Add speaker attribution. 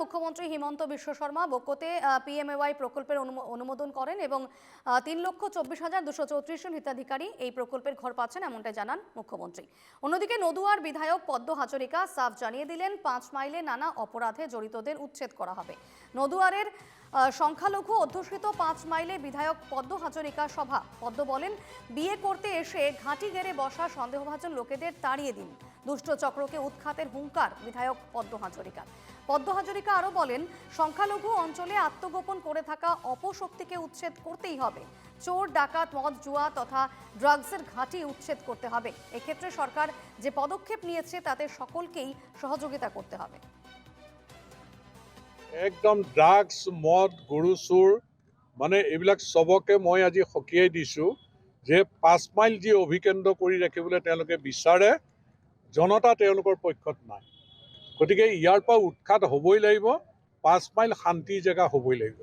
Speaker 1: মুখ্যমন্ত্রী হিমন্ত বিশ্ব শর্মা বকোতে পিএমএওয়াই প্রকল্পের অনুমোদন করেন এবং তিন লক্ষ চব্বিশ হাজার দুশো চৌত্রিশ জন হিতাধিকারী এই প্রকল্পের ঘর পাচ্ছেন এমনটাই জানান মুখ্যমন্ত্রী। অন্যদিকে নদুয়ার বিধায়ক পদ্ম হাজরিকা সাফ জানিয়ে দিলেন, পাঁচ মাইলে নানা অপরাধে জড়িতদের উচ্ছেদ করা হবে। নদুয়ারের সংখ্যালঘু অধ্যুষিত পাঁচ মাইলে বিধায়ক পদ্ম হাজরিকা সভা। পদ্ম বলেন, বিয়ে করতে এসে ঘাঁটি গেড়ে বসা সন্দেহভাজন লোকেদের তাড়িয়ে দিন। দুষ্ট চক্রকে উৎখাতের হুঙ্কার বিধায়ক পদ্ম হাজরিকার পদ্ম হাজরিকা আরও বলেন, সংখ্যালঘু অঞ্চলে আত্মগোপন করে থাকা অপশক্তিকে উচ্ছেদ করতেই হবে। চোর, ডাকাত, মদ, জুয়া তথা ড্রাগসের ঘাঁটি উচ্ছেদ করতে হবে। এক্ষেত্রে সরকার যে পদক্ষেপ নিয়েছে, তাতে সকলকেই সহযোগিতা করতে হবে।
Speaker 2: একদম ড্ৰাগছ মদ গৰু চোৰ মানে এইবিলাক চবকে মই আজি সকীয়াই দিছোঁ যে পাঁচ মাইল যি অভিকেন্দ্ৰ কৰি ৰাখিবলৈ তেওঁলোকে বিচাৰে জনতা তেওঁলোকৰ পক্ষত নাই। গতিকে ইয়াৰ পৰা উৎখাত হ'বই লাগিব পাঁচ মাইল শান্তিৰ জেগা হ'বই লাগিব।